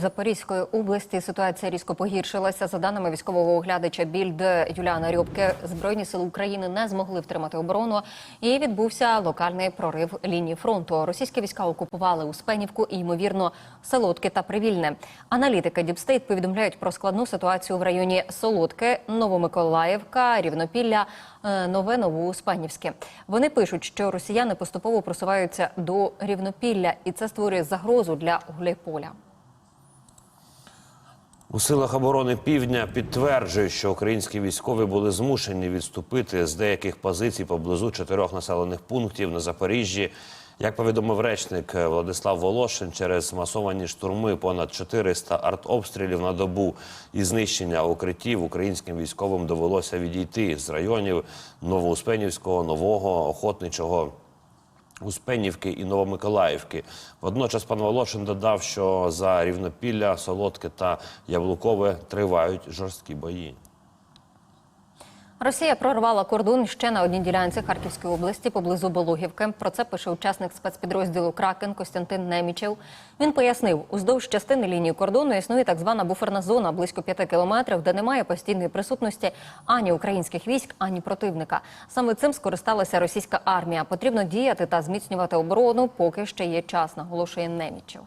Запорізької області ситуація різко погіршилася. За даними військового оглядача Більд Юліана Рьобке, збройні сили України не змогли втримати оборону, і відбувся локальний прорив лінії фронту. Російські війська окупували Успенівку і ймовірно Солодке та Привільне. Аналітики Діпстейт повідомляють про складну ситуацію в районі Солодке, Новомиколаївка, Рівнопілля, е, Нове Новоуспенівське. Вони пишуть, що росіяни поступово просуваються до Рівнопілля, і це створює загрозу для Гуляйполя. У силах оборони півдня підтверджують, що українські військові були змушені відступити з деяких позицій поблизу чотирьох населених пунктів на Запоріжжі. Як повідомив речник Владислав Волошин, через масовані штурми понад 400 артобстрілів на добу і знищення укриттів українським військовим довелося відійти з районів Новоуспенівського, Нового, Охотничого. Успенівки і Новомиколаївки. Водночас пан Волошин додав, що за Рівнопілля, Солодке та Яблукове тривають жорсткі бої. Росія прорвала кордон ще на одній ділянці Харківської області поблизу Бологівки. Про це пише учасник спецпідрозділу Кракен Костянтин Немічев. Він пояснив, уздовж частини лінії кордону існує так звана буферна зона близько п'яти кілометрів, де немає постійної присутності ані українських військ, ані противника. Саме цим скористалася російська армія. Потрібно діяти та зміцнювати оборону, поки ще є час, наголошує Немічев.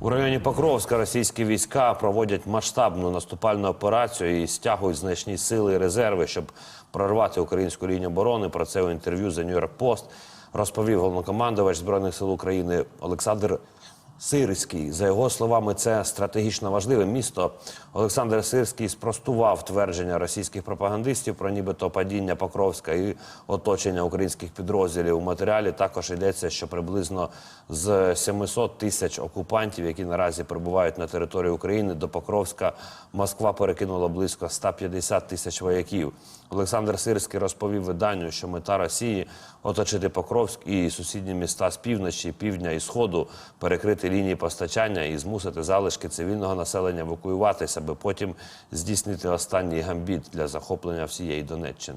У районі Покровська російські війська проводять масштабну наступальну операцію і стягують значні сили і резерви, щоб прорвати українську лінію оборони. Про це у інтерв'ю за Нью-Йорк Пост розповів головнокомандувач збройних сил України Олександр Сирський. За його словами, це стратегічно важливе місто. Олександр Сирський спростував твердження російських пропагандистів про нібито падіння Покровська і оточення українських підрозділів. У матеріалі також йдеться, що приблизно з 700 тисяч окупантів, які наразі перебувають на території України, до Покровська Москва перекинула близько 150 тисяч вояків. Олександр Сирський розповів виданню, що мета Росії оточити Покровськ і сусідні міста з півночі, півдня і сходу, перекрити лінії постачання і змусити залишки цивільного населення евакуюватися, аби потім здійснити останній гамбіт для захоплення всієї Донеччини.